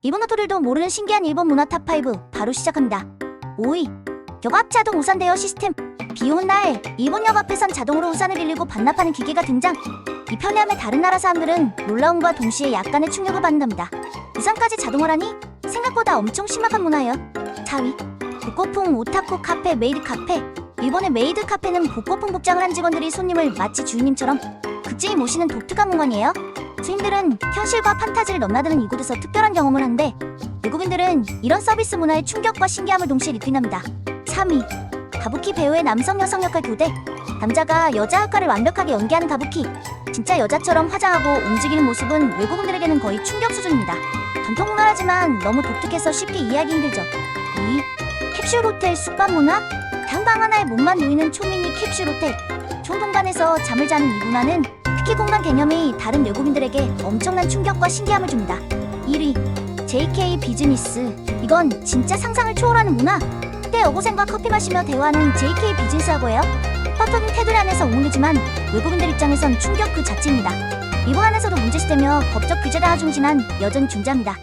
일본어토들도 모르는 신기한 일본 문화 탑5 바로 시작합니다. 5위 격압 자동 우산 대여 시스템 비 오는 날 일본 역 앞에선 자동으로 우산을 빌리고 반납하는 기계가 등장 이 편리함에 다른 나라 사람들은 놀라움과 동시에 약간의 충격을 받는답니다. 우산까지 자동화라니 생각보다 엄청 심각한 문화예요. 4위 복고풍 오타쿠 카페 메이드 카페 일본의 메이드 카페는 복고풍 복장을 한 직원들이 손님을 마치 주인님처럼 극진히 모시는 독특한 공간이에요. 주인들은 현실과 판타지를 넘나드는 이곳에서 특별한 경험을 하는데 외국인들은 이런 서비스 문화의 충격과 신기함을 동시에 느낀답니다. 3위 가부키 배우의 남성 여성 역할 교대 남자가 여자 역할을 완벽하게 연기하는 가부키 진짜 여자처럼 화장하고 움직이는 모습은 외국인들에게는 거의 충격 수준입니다. 전통 문화라지만 너무 독특해서 쉽게 이해하기 힘들죠. 2위 캡슐 호텔 숙박 문화 단방 하나에 몸만 누이는 초미니 캡슐 호텔 총 공간에서 잠을 자는 이 문화는 특히 공간 개념이 다른 외국인들에게 엄청난 충격과 신기함을 줍니다. 1위 JK 비즈니스. 이건 진짜 상상을 초월하는 문화 때 여고생과 커피 마시며 대화하는 JK 비즈니스하고예요. 뻗어진 테두리 안에서 웅크지만 외국인들 입장에선 충격 그 자체입니다. 일본 안에서도 문제시되며 법적 규제가 중진한 여전히 존재합니다